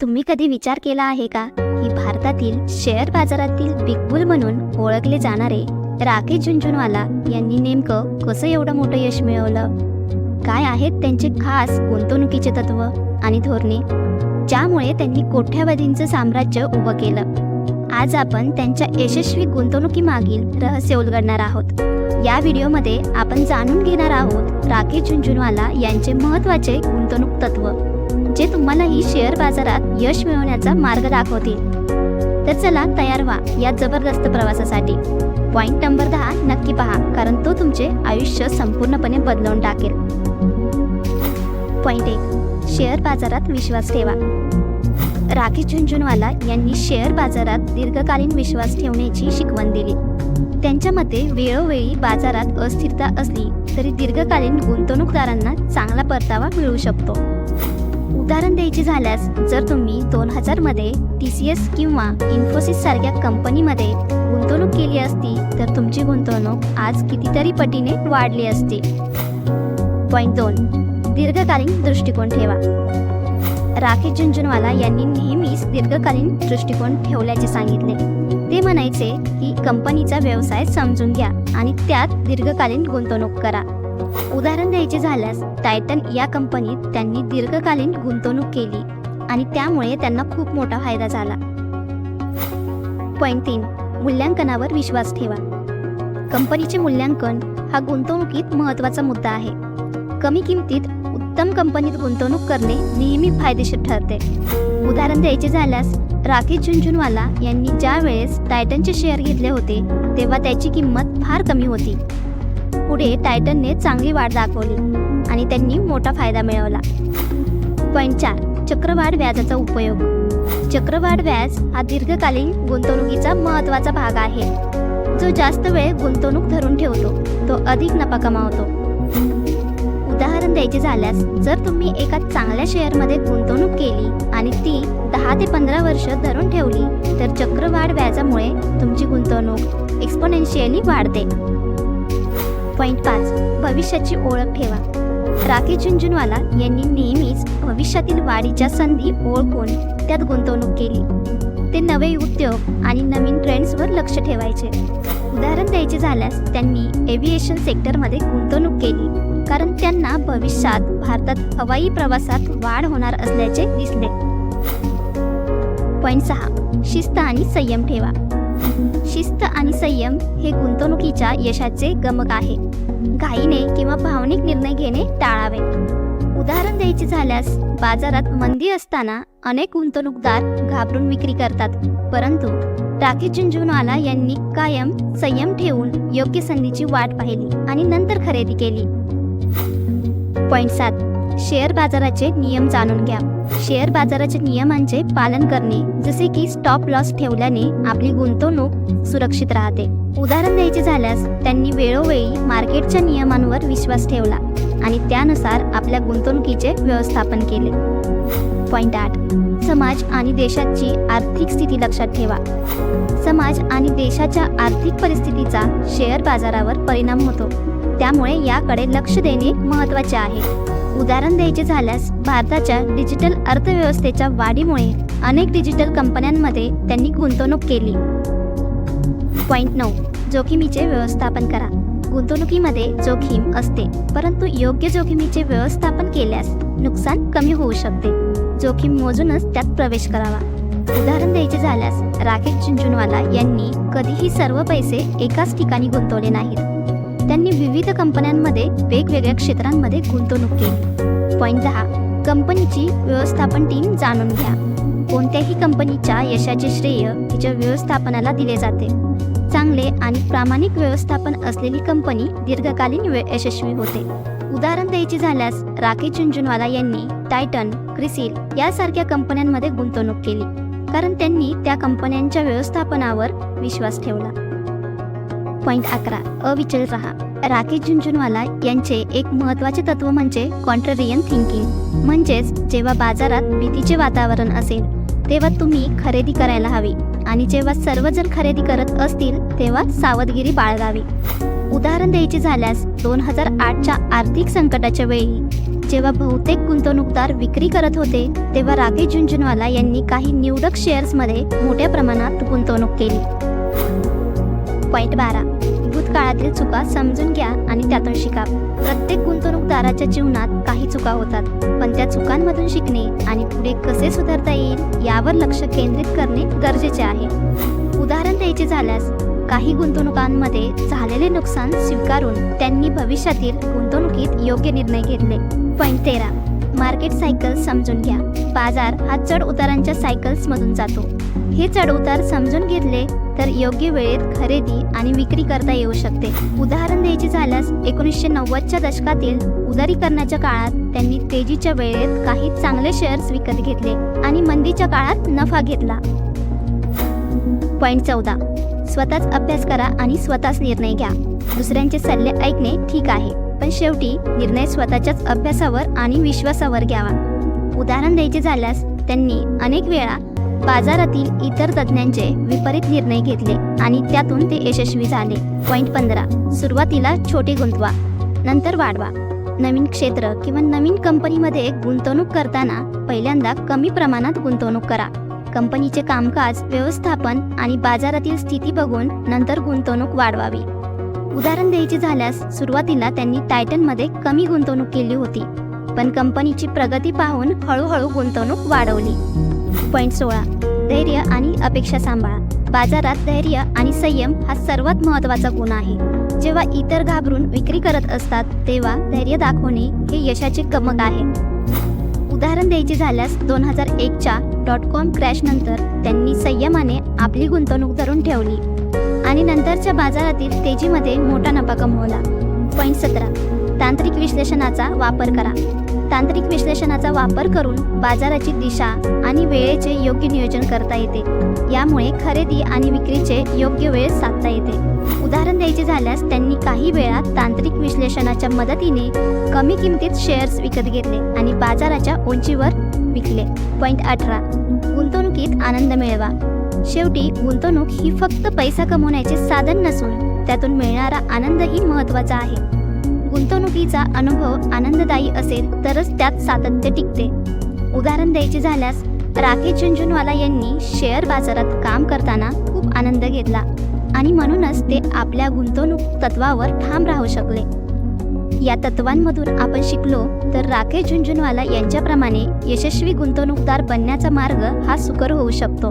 तुम्ही कधी विचार केला आहे का की भारतातील शेअर बाजारातील बिग बुल म्हणून ओळखले जाणारे राकेश झुंझुनवाला यांनी नेमकं कसं एवढं मोठं यश मिळवलं? काय आहेत त्यांचे खास गुंतवणुकीचे तत्व आणि धोरणे? ज्यामुळे त्यांनी कोठ्यावधींचं साम्राज्य उभं केलं. आज आपण त्यांच्या यशस्वी गुंतवणुकीमागील रहस्य उलगडणार आहोत. या व्हिडिओमध्ये आपण जाणून घेणार आहोत राकेश झुंझुनवाला यांचे महत्त्वाचे गुंतवणूक तत्व. जे तुम्हालाही शेअर बाजारात यश मिळवण्याचा मार्ग दाखवतील. तर चला तयार व्हा या जबरदस्त प्रवासासाठी. पॉइंट नंबर दहा नक्की पहा कारण तो तुमचे आयुष्य संपूर्णपणे बदलवून टाकेल. पॉइंट एक शेअर बाजारात विश्वास ठेवा. राकेश झुंझुनवाला यांनी शेअर बाजारात दीर्घकालीन विश्वास ठेवण्याची शिकवण दिली. त्यांच्या मते वेळोवेळी बाजारात अस्थिरता असली तरी दीर्घकालीन गुंतवणूकदारांना चांगला परतावा मिळू शकतो. उदाहरण द्यायचे झाल्यास जर तुम्ही दोन हजारमध्ये टी सी एस किंवा इन्फोसिस सारख्या कंपनीमध्ये गुंतवणूक केली असती तर तुमची गुंतवणूक आज कितीतरी पटीने वाढली असती. पॉईंट दोन. दीर्घकालीन दृष्टिकोन ठेवा. राकेश झुंझुनवाला यांनी नेहमीच दीर्घकालीन दृष्टिकोन ठेवल्याचे सांगितले. ते म्हणायचे की कंपनीचा व्यवसाय समजून घ्या आणि त्यात दीर्घकालीन गुंतवणूक करा. उदाहरण द्यायचे झाल्यास टायटन या कंपनीत त्यांनी दीर्घकालीन गुंतवणूक केली आणि त्यामुळे त्यांना खूप मोठा फायदा झाला. पॉईंट तीन. मूल्यांकनावर विश्वास ठेवा. कंपनीचे मूल्यांकन हा गुंतवणुकीत महत्त्वाचा मुद्दा आहे. कमी किमतीत उत्तम कंपनीत गुंतवणूक करणे नेहमी फायदेशीर ठरते. उदाहरण द्यायचे झाल्यास राकेश झुंझुनवाला यांनी ज्या वेळेस टायटनचे शेअर घेतले होते तेव्हा त्याची किंमत फार कमी होती. पुढे टायटनने चांगली वाढ दाखवली आणि त्यांनी मोठा फायदा मिळवला. पॉईंट चार चक्रवाढ व्याजाचा उपयोग. चक्रवाढ व्याज हा दीर्घकालीन गुंतवणुकीचा महत्त्वाचा भाग आहे. जो जास्त वेळ गुंतवणूक धरून ठेवतो तो अधिक नफा कमावतो. उदाहरण द्यायचे झाल्यास जर तुम्ही एका चांगल्या शेअरमध्ये गुंतवणूक केली आणि ती दहा ते पंधरा वर्ष धरून ठेवली तर चक्रवाढ व्याजामुळे तुमची गुंतवणूक एक्सपोनेन्शियली वाढते. पॉईंट पाच भविष्याची ओळख ठेवा. राकेश झुंझुनवाला यांनी नेहमीच भविष्यातील वाढीच्या संधी ओळखून त्यात गुंतवणूक केली. ते नवे उद्योग आणि नवीन ट्रेंड्सवर लक्ष ठेवायचे. उदाहरण द्यायचे झाल्यास त्यांनी एव्हिएशन सेक्टरमध्ये गुंतवणूक केली कारण त्यांना भविष्यात भारतात हवाई प्रवासात वाढ होणार असल्याचे दिसले. पॉईंट सहा शिस्त आणि संयम ठेवा. शिस्त आणि संयम हे गुंतवणुकीच्या यशाचे गमक आहे. घाईने किंवा भावनिक निर्णय घेणे टाळावे. उदाहरण द्यायचे झाल्यास बाजारात मंदी असताना अनेक गुंतवणूकदार घाबरून विक्री करतात. परंतु राकेश झुंझुनवाला यांनी कायम संयम ठेवून योग्य संधीची वाट पाहिली आणि नंतर खरेदी केली. पॉईंट सात. शेअर बाजाराचे नियम जाणून घ्या. शेअर बाजाराच्या नियमांचे पालन करणे जसे की स्टॉप लॉस ठेवल्याने आपली गुंतवणूक सुरक्षित राहते. उदाहरण द्यायचे झाल्यास त्यांनी वेळोवेळी मार्केटच्या नियमांवर विश्वास ठेवला आणि त्यानुसार आपल्या गुंतवणुकीचे व्यवस्थापन केले. पॉईंट आठ. समाज आणि देशाची आर्थिक स्थिती लक्षात ठेवा. समाज आणि देशाच्या आर्थिक परिस्थितीचा शेअर बाजारावर परिणाम होतो. त्यामुळे याकडे लक्ष देणे महत्त्वाचे आहे. उदाहरण द्यायचे झाल्यास भारताच्या डिजिटल अर्थव्यवस्थेच्या वाढीमुळे अनेक डिजिटल कंपन्यांमध्ये त्यांनी गुंतवणूक केली. पॉईंट नऊ. जोखमीचे व्यवस्थापन करा. गुंतवणुकीमध्ये जोखीम असते परंतु योग्य जोखमीचे व्यवस्थापन केल्यास नुकसान कमी होऊ शकते. जोखीम मोजूनच त्यात प्रवेश करावा. उदाहरण द्यायचे झाल्यास राकेश झुंझुनवाला यांनी कधीही सर्व पैसे एकाच ठिकाणी गुंतवले नाहीत. त्यांनी विविध कंपन्यांमध्ये वेगवेगळ्या क्षेत्रांमध्ये गुंतवणूक केली. पॉईंट दहा. कंपनीची व्यवस्थापन टीम जाणून घ्या. कोणत्याही कंपनीच्या यशाचे श्रेय तिच्या व्यवस्थापनाला दिले जाते. चांगले आणि प्रामाणिक व्यवस्थापन असलेली कंपनी दीर्घकालीन यशस्वी होते. उदाहरण द्यायचे झाल्यास राकेश झुंझुनवाला यांनी टायटन क्रिसिल यासारख्या कंपन्यांमध्ये गुंतवणूक केली. कारण त्यांनी त्या कंपन्यांच्या व्यवस्थापनावर विश्वास ठेवला. पॉईंट अकरा. अविचल रहा. राकेश झुंझुनवाला यांचे एक महत्त्वाचे तत्व म्हणजे कॉन्ट्ररियन थिंकिंग म्हणजेच जेव्हा बाजारात भीतीचे वातावरण असेल तेव्हा तुम्ही खरेदी करायला हवी. आणि जेव्हा सर्वजण खरेदी करत असतील तेव्हा सावधगिरी बाळगावी. उदाहरण द्यायचे झाल्यास दोन हजार आठच्या आर्थिक संकटाच्या वेळी जेव्हा बहुतेक गुंतवणूकदार विक्री करत होते तेव्हा राकेश झुंझुनवाला यांनी काही निवडक शेअर्समध्ये मोठ्या प्रमाणात गुंतवणूक केली. पॉईंट बारा. भूतकाळातील चुका समजून घ्या आणि त्यातून शिका. प्रत्येक गुंतवणूकदाराच्या जीवनात काही चुका होतात पण त्या चुकांमधून शिकणे आणि पुढे कसे सुधारता येईल यावर लक्ष केंद्रित करणे गरजेचे आहे. उदाहरण द्यायचे झाल्यास काही गुंतवणुकांमध्ये झालेले नुकसान स्वीकारून त्यांनी भविष्यातील गुंतवणुकीत योग्य निर्णय घेतले. पॉईंट तेरा. मार्केट सायकल समजून घ्या. बाजार हा चढ उतारांच्या सायकल्समधून जातो. हे चढ उतार समजून घेतले तर योग्य वेळेत खरेदी आणि विक्री करता येऊ शकते. उदाहरण द्यायचे झाल्यास एकोणीसशे नव्वदच्या दशकातील उदारीकरणाच्या काळात त्यांनी तेजीच्या वेळेत काही चांगले शेअर्स विकत घेतले आणि मंदीच्या काळात नफा घेतला. पॉईंट चौदा. स्वतःच अभ्यास करा आणि स्वतःच निर्णय घ्या. दुसऱ्यांचे सल्ले ऐकणे ठीक आहे पण शेवटी निर्णय स्वतःच्याच अभ्यासावर आणि विश्वासावर घ्यावा. उदाहरण द्यायचे झाल्यास त्यांनी अनेक वेळा बाजारातील इतर तज्ज्ञांचे विपरीत निर्णय घेतले आणि त्यातून ते यशस्वी झाले. पॉईंट पंधरा. सुरुवातीला छोटे गुंतवा नंतर वाढवा. नवीन क्षेत्र किंवा नवीन कंपनीमध्ये गुंतवणूक करताना पहिल्यांदा कमी प्रमाणात गुंतवणूक करा. कंपनीचे कामकाज व्यवस्थापन आणि बाजारातील स्थिती बघून नंतर गुंतवणूक वाढवावी. उदाहरण द्यायचे झाल्यास सुरुवातीला त्यांनी टायटनमध्ये कमी गुंतवणूक केली होती पण कंपनीची प्रगती पाहून हळूहळू गुंतवणूक वाढवली. पॉईंट सोळा. धैर्य आणि अपेक्षा सांभाळा. बाजारात धैर्य आणि संयम हा सर्वात महत्त्वाचा गुण आहे. जेव्हा इतर घाबरून विक्री करत असतात तेव्हा धैर्य दाखवणे हे यशाचे कमक आहे. उदाहरण द्यायचे झाल्यास दोन हजार एकच्या डॉट कॉम क्रॅश नंतर त्यांनी संयमाने आपली गुंतवणूक धरून ठेवली आणि नंतरच्या बाजारातील तेजीमध्ये मोठा नफा कमवला. पॉईंट सतरा. तांत्रिक विश्लेषणाचा वापर करा. तांत्रिक विश्लेषणाचा वापर करून बाजाराची दिशा आणि वेळेचे योग्य नियोजन करता येते. यामुळे खरेदी आणि विक्रीचे योग्य वेळ साधता येते. उदाहरण द्यायचे झाल्यास त्यांनी काही वेळा तांत्रिक विश्लेषणाच्या मदतीने कमी किमतीत शेअर्स विकत घेतले आणि बाजाराच्या उंचीवर विकले. पॉईंट अठरा. गुंतवणुकीत आनंद मिळवा. शेवटी गुंतवणूक ही फक्त पैसा कमवण्याचे साधन नसून त्यातून मिळणारा आनंदही महत्त्वाचा आहे. गुंतवणुकीचा अनुभव आनंददायी असेल तरच त्यात सातत्य टिकते. उदाहरण द्यायचे झाल्यास राकेश झुंझुनवाला यांनी शेअर बाजारात काम करताना खूप आनंद घेतला आणि म्हणूनच ते आपल्या गुंतवणूक तत्वावर ठाम राहू शकले. या तत्वांमधून आपण शिकलो तर राकेश झुंझुनवाला यांच्याप्रमाणे यशस्वी गुंतवणूकदार बनण्याचा मार्ग हा सुकर होऊ शकतो.